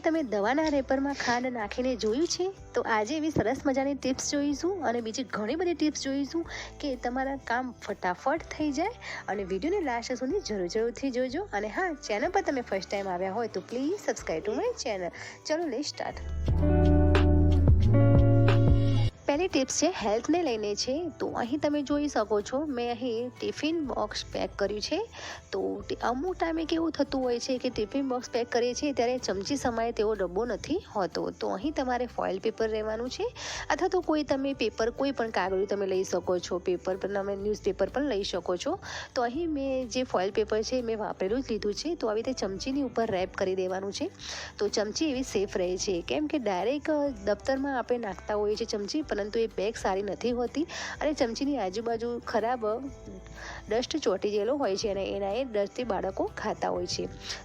તમે દવાના રેપરમાં ખાંડ નાખીને જોયું છે? તો આજે એવી સરસ મજાની ટિપ્સ જોઈશું અને બીજી ઘણી બધી ટિપ્સ જોઈશું કે તમારા કામ ફટાફટ થઈ જાય અને વિડીયોને લાસ્ટ સુધી જરૂર જરૂરથી જોજો. અને હા ચેનલ પર તમે ફર્સ્ટ ટાઈમ આવ્યા હોય તો please subscribe to my channel ચલો લે સ્ટાર્ટ પહેલી ટિપ્સ છે, હેલ્થને લઈને છે. તો અહીં તમે જોઈ શકો છો, મેં અહીં ટિફિન બોક્સ પેક કર્યું છે. તો અમુક ટાઈમે કેવું થતું હોય છે કે ટિફિન બોક્સ પેક કરીએ છીએ ત્યારે ચમચી સમયે તેવો ડબ્બો નથી હોતો. તો અહીં તમારે ફોઇલ પેપર રહેવાનું છે અથવા તો કોઈ તમે પેપર, કોઈ પણ કાગળિયું તમે લઈ શકો છો. પેપર પણ તમે ન્યૂઝપેપર પણ લઈ શકો છો. તો અહીં મેં જે ફોઇલ પેપર છે મેં વાપરેલું જ લીધું છે. તો આવી રીતે ચમચીની ઉપર રેપ કરી દેવાનું છે. તો ચમચી એવી સેફ રહે છે. કેમ કે ડાયરેક્ટ દફતરમાં આપણે નાખતા હોઈએ છીએ ચમચી પરંતુ એ બેગ સારી નથી હોતી અને ચમચીની આજુબાજુ ખરાબ ડસ્ટ ચોંટી ગયેલો હોય છે અને એના એ ડસ્ટથી બાળકો ખાતા હોય છે.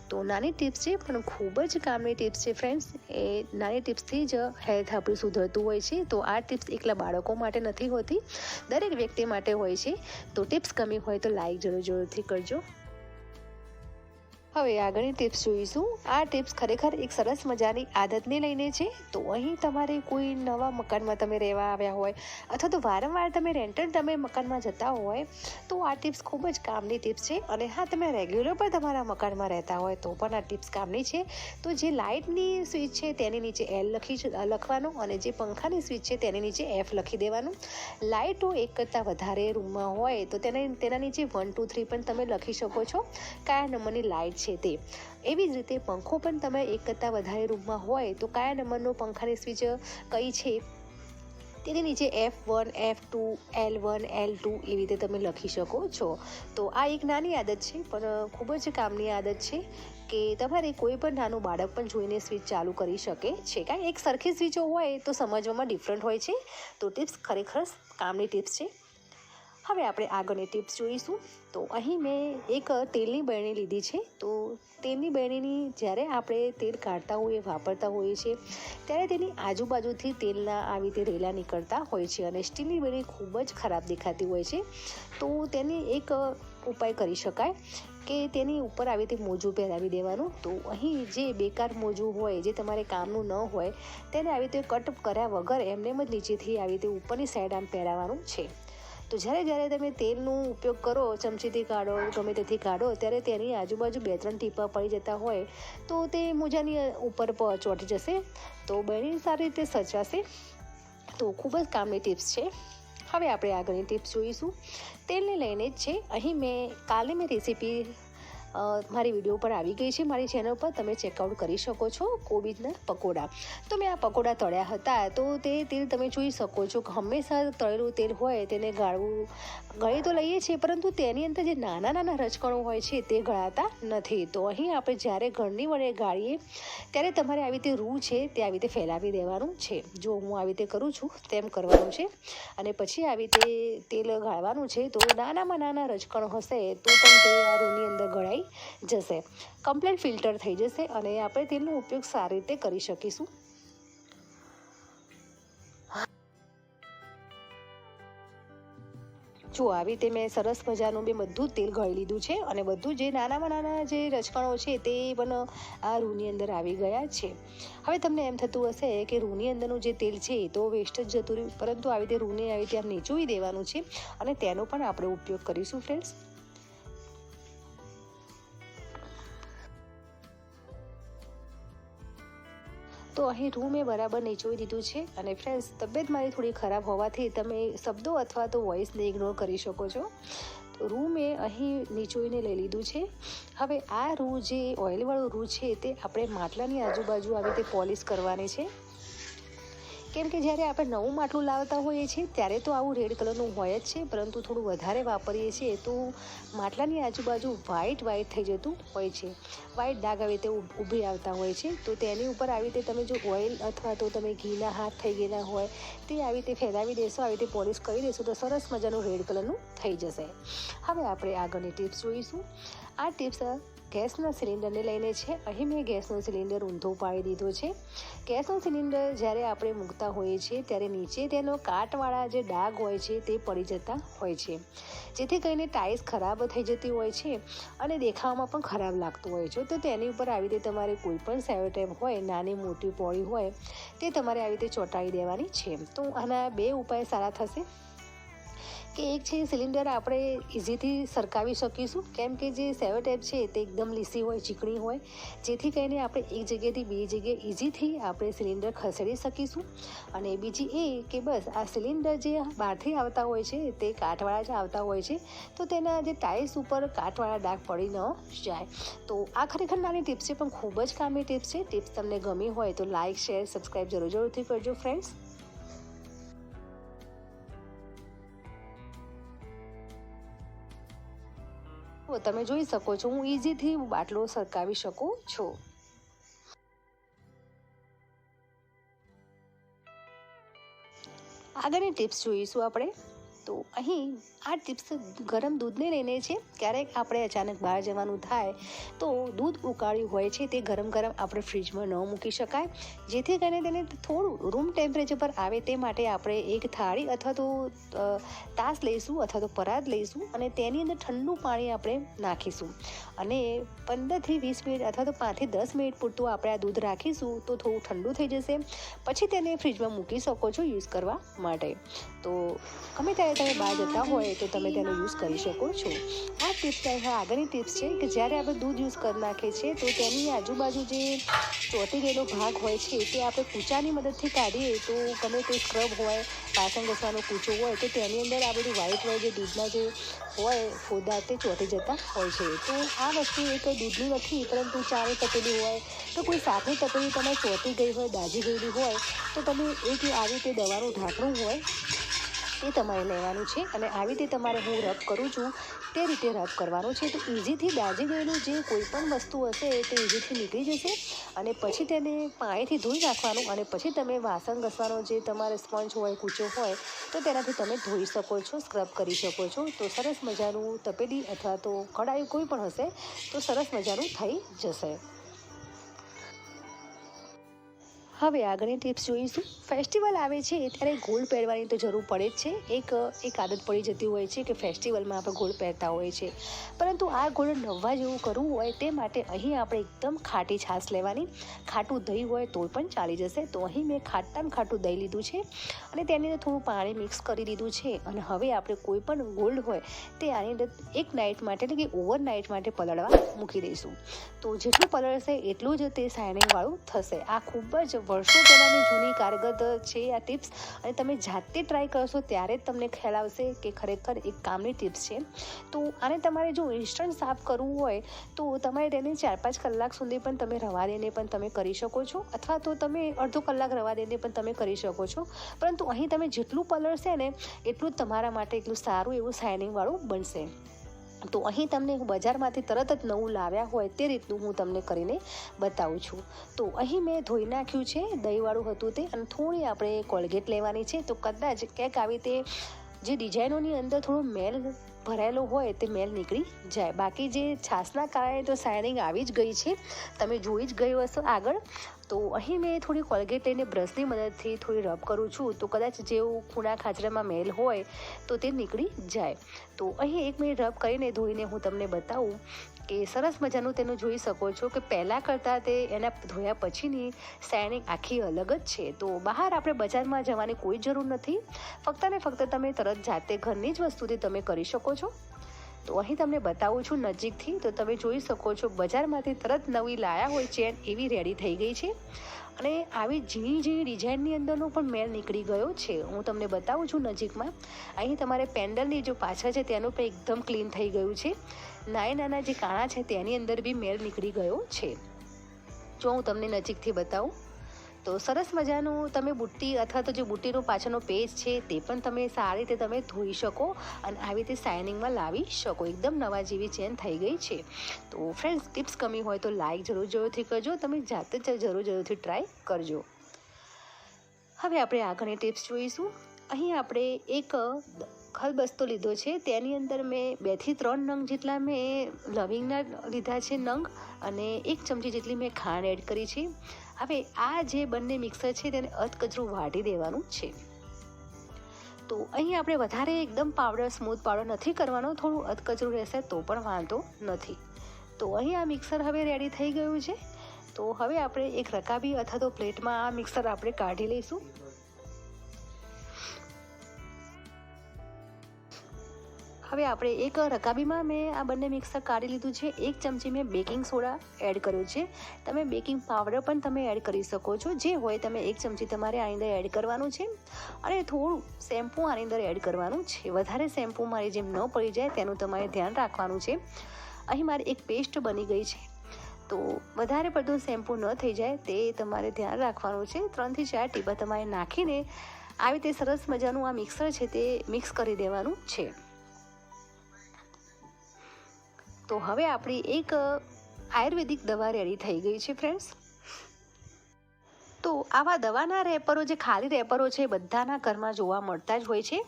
તો નાની ટિપ્સ છે, પણ ખૂબ જ કામની ટિપ્સ છે ફ્રેન્ડ્સ એ નાની ટિપ્સથી જ હેલ્થ આપણું સુધરતું હોય છે. તો આ ટિપ્સ એકલા બાળકો માટે નથી હોતી, દરેક વ્યક્તિ માટે હોય છે. તો ટિપ્સ કમી હોય તો લાઈક જરૂર, જરૂરથી કરજો. હવે આગળની ટિપ્સ જોઈશું. આ ટિપ્સ ખરેખર એક સરસ મજાની આદતને લઈને છે. તો અહીં તમારે કોઈ નવા મકાનમાં તમે રહેવા આવ્યા હોય અથવા તો વારંવાર તમે રેન્ટલ તમે મકાનમાં જતા હોય, તો આ ટિપ્સ ખૂબ જ કામની ટિપ્સ છે. અને હા, તમે રેગ્યુલર પણ તમારા મકાનમાં રહેતા હોય તો પણ આ ટિપ્સ કામની છે. તો જે લાઇટની સ્વિચ છે તેની નીચે એલ લખી લખવાનું અને જે પંખાની સ્વિચ છે તેની નીચે એફ લખી દેવાનું. લાઇટો એક કરતાં વધારે રૂમમાં હોય તો તેને, તેના નીચે વન ટુ થ્રી પણ તમે લખી શકો છો. કયા નંબરની લાઇટ છે તે. એવી જ રીતે પંખો પણ તમે એક કરતાં વધારે રૂમમાં હોય તો કયા નંબરનો પંખાની સ્વિચ કઈ છે? તેની નીચે F one F two L one L two એવી રીતે તમે લખી શકો છો. તો આ એક નાની આદત છે, પણ ખૂબ જ કામની આદત છે કે તમારે કોઈ પણ નાનું બાળક પણ જોઈને સ્વિચ ચાલુ કરી શકે છે. કારણ એક સરખી સ્વિચો હોય તો સમજવામાં ડિફરન્ટ હોય છે. તો ટિપ્સ ખરેખર કામની ટિપ્સ છે. હવે આપણે આગળની ટિપ્સ જોઈશું. તો અહીં મેં એક તેલની બરણી લીધી છે. તો તેલની બરણીની જ્યારે આપણે તેલ કાઢતા હોઈએ, વાપરતા હોઈએ છીએ, ત્યારે તેની આજુબાજુથી તેલના આવી રીતે રેલા નીકળતા હોય છે અને સ્ટીલની બરણી ખૂબ જ ખરાબ દેખાતી હોય છે. તો તેને એક ઉપાય કરી શકાય કે તેની ઉપર આવી રીતે મોજું પહેરાવી દેવાનું. તો અહીં જે બેકાર મોજું હોય, જે તમારે કામનું ન હોય, તેને આવી રીતે કટ કર્યા વગર એમને જ નીચેથી આવી રીતે ઉપરની સાઈડ આમ પહેરાવાનું છે. તો જ્યારે જ્યારે તમે તેલનો ઉપયોગ કરો, ચમચીથી કાઢો ગમે તેથી કાઢો, ત્યારે તેની આજુબાજુ બે ત્રણ ટીપા પડી જતા હોય, તો તે મોજાની ઉપર ચોંટી જશે. તો બની સારી રીતે સચવાશે તો ખૂબ જ કામની ટિપ્સ છે. હવે આપણે આગળની ટિપ્સ જોઈશું. તેલને લઈને જ છે. અહીં મેં કાલે મેં રેસીપી મારી વીડિયો પર આવી ગઈ છે મારી ચેનલ પર. તમે ચેકઆઉટ કરી શકો છો કોબીજના પકોડા. તો મેં આ પકોડા તળ્યા હતા, તો તે તેલ તમે જોઈ શકો છો હંમેશા તળેલું તેલ હોય તેને ગાળવું, ગળી તો લઈએ છીએ, પરંતુ તેની અંદર જે નાના નાના રજકણો હોય છે તે ગળાતા નથી. તો અહીં આપણે જ્યારે ઘરની વડે ગાળીએ, ત્યારે તમારે આવી રીતે રૂ છે તે આવી રીતે ફેલાવી દેવાનું છે. જો હું આવી રીતે કરું છું તેમ કરવાનું છે. અને પછી આવી રીતે તેલ ગાળવાનું છે, તો નાનામાં નાના રચકણો હશે તો પણ તે આ રૂની અંદર ગળાઈ જશે. કમ્પ્લેટ ફિલ્ટર થઈ જશે અને આપણે તેનો ઉપયોગ સારી રીતે કરી શકીશું. જો આવી રીતે મેં સરસ મજાનું મેં બધું તેલ ગળી લીધું છે અને બધું જે નાનામાં નાના જે રચકણો છે તે પણ આ રૂની અંદર આવી ગયા છે. હવે તમને એમ થતું હશે કે રૂની અંદરનું જે તેલ છે તો વેસ્ટ જ જતું રહ્યું. પરંતુ આવી રીતે રૂને આવી રીતે આમ નીચોવી દેવાનું છે અને તેનો પણ આપણે ઉપયોગ કરીશું ફ્રેન્ડ્સ તો અહીં રૂ મેં બરાબર નીચોવી દીધું છે. અને ફ્રેન્ડ્સ તબિયત મારી થોડી ખરાબ હોવાથી તમે શબ્દો અથવા તો વોઇસને ઇગ્નોર કરી શકો છો. રૂ મેં અહીં નીચોવીને લઈ લીધું છે. હવે આ રૂ જે ઓઇલવાળું રૂ છે તે આપણે માટલાની આજુબાજુ આવી રીતે પોલિશ કરવાની છે. કેમ કે જ્યારે આપણે નવું માટલું લાવતા હોઈએ છીએ, ત્યારે તો આવું રેડ કલરનું હોય જ છે, પરંતુ થોડું વધારે વાપરીએ છીએ તો માટલાની આજુબાજુ વ્હાઇટ વ્હાઇટ થઈ જતું હોય છે. વ્હાઇટ ડાઘ આવી રીતે ઊભી આવતા હોય છે, તો તેની ઉપર આવી રીતે તમે જો ઓઇલ અથવા તો તમે ઘીના હાથ થઈ ગયેલા હોય, તે આવી રીતે ફેલાવી દેશો, આવી રીતે પોલિશ કરી દેશો, તો સરસ મજાનું રેડ કલરનું થઈ જશે. હવે આપણે આગળની ટિપ્સ જોઈશું. આ ટિપ્સ ગેસના સિલિન્ડરને લઈને છે. અહીં મેં ગેસનો સિલિન્ડર ઊંધો પાડી દીધો છે. ગેસનો સિલિન્ડર જ્યારે આપણે મૂકતા હોઈએ છીએ, ત્યારે નીચે તેનો કાટવાળા જે ડાઘ હોય છે તે પડી જતા હોય છે. જેથી કરીને ટાઇલ્સ ખરાબ થઈ જતી હોય છે અને દેખાવામાં પણ ખરાબ લાગતું હોય છે. તો તેની ઉપર આવી રીતે તમારે કોઈ પણ સેવટેપ હોય, નાની મોટી પોળી હોય, તે તમારે આવી રીતે ચોંટાડી દેવાની છે. તો આના બે ઉપાય સારા થશે? કે એક છે સિલિન્ડર આપણે ઇઝીથી સરકાવી શકીશું. કેમ કે જે સેવો ટેપ છે, તે એકદમ લીસી હોય, ચીકણી હોય. જેથી કરીને આપણે એક જગ્યાએથી બીજી જગ્યાએ ઇઝીથી આપણે સિલિન્ડર ખસેડી શકીશું. અને બીજી એ કે બસ, આ સિલિન્ડર જે બહારથી આવતા હોય છે, તે કાંઠવાળા જ આવતા હોય છે, તો તેના જે ટાઇલ્સ ઉપર કાંઠવાળા ડાઘ પડી ન જાય. તો આ ખરેખર નાની ટિપ્સ છે, પણ ખૂબ જ કામી ટિપ્સ છે. ટિપ્સ તમને ગમી હોય તો લાઇક શેર સબસ્ક્રાઈબ જરૂર જરૂરથી કરજો ફ્રેન્ડ્સ તો તમે જોઈ શકો છો, હું ઇઝીથી બાટલો સરકાવી શકું છું. આગળની ટિપ્સ જોઈશું આપણે. તો અહીં આ ટિપ્સ ગરમ દૂધને લઈને છે, ક્યારેક આપણે અચાનક બહાર જવાનું થાય તો દૂધ ઉકાળ્યું હોય છે તે ગરમ ગરમ આપણે ફ્રીજમાં ન મૂકી શકાય. જેથી કરીને તેને થોડું રૂમ ટેમ્પરેચર પર આવે તે માટે આપણે એક થાળી અથવા તો તાસ લઈશું અથવા તો પરાત લઈશું અને તેની અંદર ઠંડુ પાણી આપણે નાખીશું. અને પંદરથી વીસ મિનિટ અથવા તો પાંચથી દસ મિનિટ પૂરતું આપણે આ દૂધ રાખીશું તો થોડું ઠંડુ થઈ જશે. પછી તેને ફ્રીજમાં મૂકી શકો છો યુઝ કરવા માટે. તો ગમે ત્યારે તમે બહાર જતા હોય તો તમે તેનો યુઝ કરી શકો છો. આ ટિપ્સ આગળની ટિપ્સ છે કે જ્યારે આપણે દૂધ યુઝ કરી નાખીએ છીએ તો તેની આજુબાજુ જે ચોટી ગયેલો ભાગ હોય છે તે આપણે કૂચાની મદદથી કાઢીએ તો ગમે તે સ્ક્રબ હોય, વાસણ ઘસવાનો કૂચો હોય તો તેની અંદર આ બધું વ્હાઈટ હોય જે દૂધના જે હોય ફોદા તે ચોંટી જતા હોય છે. તો આ વસ્તુ એક દૂધની નથી પરંતુ ચારે તપેલી હોય તો કોઈ સાથે તપેલી તમારે ચોંટી ગઈ હોય દાજી ગયેલી હોય તો તમે એક આવી રીતે દવાનું ઢાંકણું હોય તે તમારે લેવાનું છે અને આવી રીતે તમારે હું રબ કરું છું, તે રીતે રબ કરવાનું છે. તો ઇઝીથી દાજી ગયેલું જે કોઈ પણ વસ્તુ હશે, તે ઇઝીથી નીકળી જશે અને પછી તેને પાણીથી ધોઈ નાખવાનું અને પછી તમે વાસણ ઘસવાનો જે તમારે સ્પંજ હોય, કૂચો હોય, તો તેનાથી તમે ધોઈ શકો છો, સ્ક્રબ કરી શકો છો. તો સરસ મજાનું તપેલી અથવા તો કડાઈ કોઈ પણ હશે, તો સરસ મજાનું થઈ જશે. હવે આગળની ટિપ્સ જોઈશું. ફેસ્ટિવલ આવે છે ત્યારે ગોલ્ડ પહેરવાની તો જરૂર પડે જ છે. એક એક આદત પડી જતી હોય છે કે ફેસ્ટિવલમાં આપણે ગોલ્ડ પહેરતા હોઈએ છીએ પરંતુ આ ગોલ્ડ નવવા જેવું કરવું હોય તે માટે અહીં આપણે એકદમ ખાટી છાશ લેવાની. ખાટું દહીં હોય તો પણ ચાલી જશે. તો અહીં મેં ખાટામાં ખાટું દહીં લીધું છે અને તેની અંદર થોડું પાણી મિક્સ કરી દીધું છે. અને હવે આપણે કોઈ પણ ગોલ્ડ હોય તે આની અંદર એક નાઇટ માટે એટલે કે ઓવરનાઇટ માટે પલળવા મૂકી દઈશું. તો જેટલું પલળશે એટલું જ તે શાઇનિંગવાળું થશે. આ ખૂબ જ વર્ષો પહેલાંની જૂની કારગત છે આ ટિપ્સ. અને તમે જાતે ટ્રાય કરશો ત્યારે જ તમને ખ્યાલ આવશે કે ખરેખર એક કામની ટિપ્સ છે. તો આને તમારે જો ઇન્સ્ટન્ટ સાફ કરવું હોય, તો તમારે તેને ચાર પાંચ કલાક સુધી પણ તમે રવા દઈને પણ તમે કરી શકો છો. અથવા તો તમે અડધો કલાક રવા દઈને પણ તમે કરી શકો છો. પરંતુ અહીં તમે જેટલું પલળશે ને, એટલું જ તમારા માટે એટલું સારું એવું શાઇનિંગવાળું બનશે. તો અહીં તમને હું બજારમાંથી તરત જ નવું લાવ્યા હોય તે રીતનું હું તમને કરીને બતાવું છું. તો અહીં મેં ધોઈ નાખ્યું છે, દહીંવાળું હતું તે, અને થોડી આપણે કોલગેટ લેવાની છે. તો કદાચ ક્યાંક આવી તે જે ડિઝાઇનોની અંદર થોડો મેલ ભરાયેલો હોય તે મેલ નીકળી જાય. બાકી જે છાસના કારણે તો શાઇનિંગ આવી જ ગઈ છે. તમે જોઈ જ ગયું હશો આગળ. તો અહીં મેં થોડી કોલગેટ લઈને બ્રશની મદદથી થોડી રબ કરું છું. તો કદાચ જેવું ખૂણા ખાચરામાં મેલ હોય, તો તે નીકળી જાય. તો અહીં એક મિનિટ રબ કરીને ધોઈને હું તમને બતાવું કે સરસ મજાનું તેનું જોઈ શકો છો કે પહેલાં કરતાં તે એના ધોયા પછીની શાઇનિંગ આખી અલગ જ છે. તો બહાર આપણે બજારમાં જવાની કોઈ જરૂર નથી. ફક્ત ને ફક્ત તમે તરત જાતે ઘરની જ વસ્તુથી તમે કરી શકો છો. તો અહીં તમને બતાવું છું, નજીકથી તો તમે જોઈ શકો છો, બજારમાંથી તરત નવી લાયા હોય ચેન એવી રેડી થઈ ગઈ છે. અને આવી ઝીણી ઝીણી ડિઝાઇનની અંદરનો પણ મેળ નીકળી ગયો છે. હું તમને બતાવું છું નજીકમાં. અહીં તમારે પેન્ડલની જો પાછળ છે તેનું પણ એકદમ ક્લીન થઈ ગયું છે. નાના નાના જે કાણા છે તેની અંદર બી મેળ નીકળી ગયો છે. જો હું તમને નજીકથી બતાવું. તો સરસ મજાનું તમે બુટ્ટી અથવા તો જે બુટ્ટીનો પાછળનો પેજ છે તે પણ તમે સારી રીતે તમે ધોઈ શકો અને આવી રીતે શાઇનિંગમાં લાવી શકો. એકદમ નવા જેવી ચેન થઈ ગઈ છે. તો ફ્રેન્ડ્સ ટિપ્સ કમી હોય તો લાઈક જરૂર જરૂરથી કરજો. તમે જાતે જ જરૂર જરૂરથી ટ્રાય કરજો. હવે આપણે આગળની ટિપ્સ જોઈશું. અહીં આપણે એક ખલબસ્તો લીધો છે. તેની અંદર મેં બેથી ત્રણ નંગ જેટલા મેં લવિંગના લીધા છે નંગ અને એક ચમચી જેટલી મેં ખાંડ એડ કરી છે. હવે આ જે બંને મિક્સર છે તેને અધકચરું વાટી દેવાનું છે. તો અહીં આપણે વધારે એકદમ પાવડર સ્મૂથ પાવડર નથી કરવાનો, થોડું અધકચરું રહેશે તો પણ વાંધો નથી. તો અહીં આ મિક્સર હવે રેડી થઈ ગયું છે. તો હવે આપણે એક રકાબી અથવા તો પ્લેટમાં આ મિક્સર આપણે કાઢી લઈશું. હવે આપણે એક રકાબીમાં મેં આ બંને મિક્સર કાઢી લીધું છે. એક ચમચી મેં બેકિંગ સોડા એડ કર્યો છે. તમે બેકિંગ પાવડર પણ તમે એડ કરી શકો છો. જે હોય તમે એક ચમચી તમારે આની અંદર એડ કરવાનું છે. અને થોડું શેમ્પૂ આની અંદર એડ કરવાનું છે. વધારે શેમ્પૂ મારી જેમ ન પડી જાય તેનું તમારે ધ્યાન રાખવાનું છે. અહીં મારી એક પેસ્ટ બની ગઈ છે. તો વધારે પડતું શેમ્પૂ ન થઈ જાય તે તમારે ધ્યાન રાખવાનું છે. ત્રણથી ચાર ટીપા તમારે નાખીને આવી રીતે સરસ મજાનું આ મિક્સર છે તે મિક્સ કરી દેવાનું છે. તો હવે આપણી એક આયુર્વેદિક દવા રેડી થઈ ગઈ છે ફ્રેન્ડ્સ તો આવા દવાના રેપરો જે ખાલી રેપરો છે બધાના ઘરમાં જોવા મળતા જ હોય છે.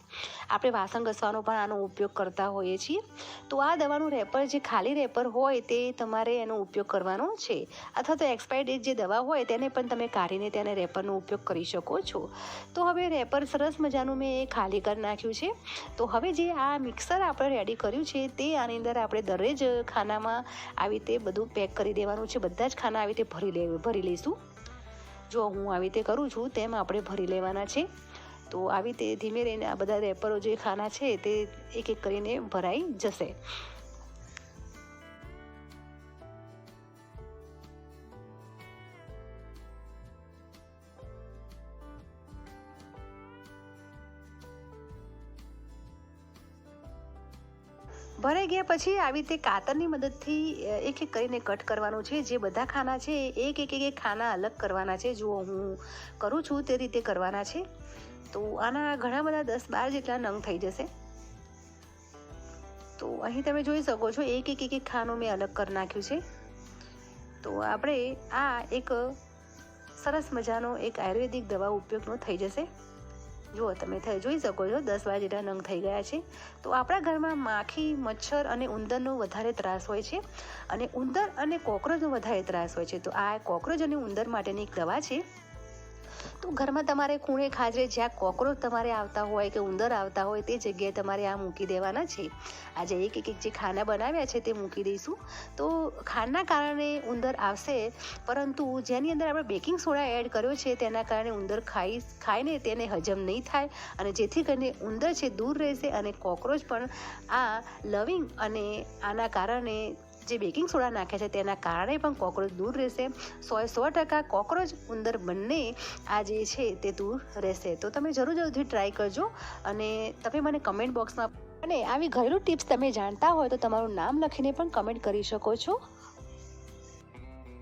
આપણે વાસણ ઘસવાનો પણ આનો ઉપયોગ કરતા હોઈએ છીએ. તો આ દવાનું રેપર જે ખાલી રેપર હોય તે તમારે એનો ઉપયોગ કરવાનો છે. અથવા તો એક્સપાયર ડેટ જે દવા હોય તેને પણ તમે કાઢીને તેને રેપરનો ઉપયોગ કરી શકો છો. તો હવે રેપર સરસ મજાનું મેં એ ખાલી કરી નાખ્યું છે. તો હવે જે આ મિક્સર આપણે રેડી કર્યું છે તે આની અંદર આપણે દરેજ ખાનામાં આવી રીતે બધું પેક કરી દેવાનું છે. બધા જ ખાના આવી રીતે ભરી લે, ભરી લઈશું. જો હું આવી રીતે કરું છું, તેમ આપણે ભરી લેવાના છે. તો આવી રીતે ધીમે રહીને આ બધા રેપરો જે ખાના છે, તે એક એક કરીને ભરાઈ જશે. ભરાઈ ગયા પછી આવી રીતે કાતરની મદદથી એક એક કરીને કટ કરવાનું છે. જે બધા ખાના છે એક એક એક ખાના અલગ કરવાના છે. જુઓ, હું કરું છું તે રીતે કરવાના છે. તો આના ઘણા બધા દસ બાર જેટલા નંગ થઈ જશે. તો અહીં તમે જોઈ શકો છો એક એક એક ખાનું મેં અલગ કરી નાખ્યું છે. તો આપણે આ એક સરસ મજાનો એક આયુર્વેદિક દવા ઉપયોગનો થઈ જશે. જુઓ, તમે થઈ જોઈ શકો છો, દસ વાગે જેટલા નંગ થઈ ગયા છે. તો આપણા ઘરમાં માખી, મચ્છર અને ઉંદરનો વધારે ત્રાસ હોય છે અને ઉંદર અને કોકરોચનો વધારે ત્રાસ હોય છે. તો આ કોકરોચ અને ઉંદર માટેની એક દવા છે. તો ઘરમાં તમારે ખૂણે ખાજરે જ્યાં કોકરોચ તમારે આવતા હોય કે ઉંદર આવતા હોય તે જગ્યાએ તમારે આ મૂકી દેવાના છે. આજે એક એક જે ખાના બનાવ્યા છે તે મૂકી દઈશું. તો ખાંડના કારણે ઉંદર આવશે, પરંતુ જેની અંદર આપણે બેકિંગ સોડા એડ કર્યો છે તેના કારણે ઉંદર ખાઈ, ખાઈને તેને હજમ નહીં થાય અને જેથી કરીને ઉંદર છે દૂર રહેશે અને કોકરોચ પણ આ લવિંગ અને આના કારણે જે બેકિંગ સોડા નાખે છે તેના કારણે પણ કોકરોચ દૂર રહેશે. સો સો ટકા કોકરોચ ઉંદર બંને આ જે છે તે દૂર રહેશે. તો તમે જરૂર જરૂરથી ટ્રાય કરજો અને તમે મને કમેન્ટ બોક્સમાં અને આવી ઘરેલું ટિપ્સ તમે જાણતા હોય તો તમારું નામ લખીને પણ કમેન્ટ કરી શકો છો.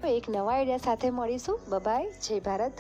એક નવા આઈડિયા સાથે મળીશું. બબાય જય ભારત.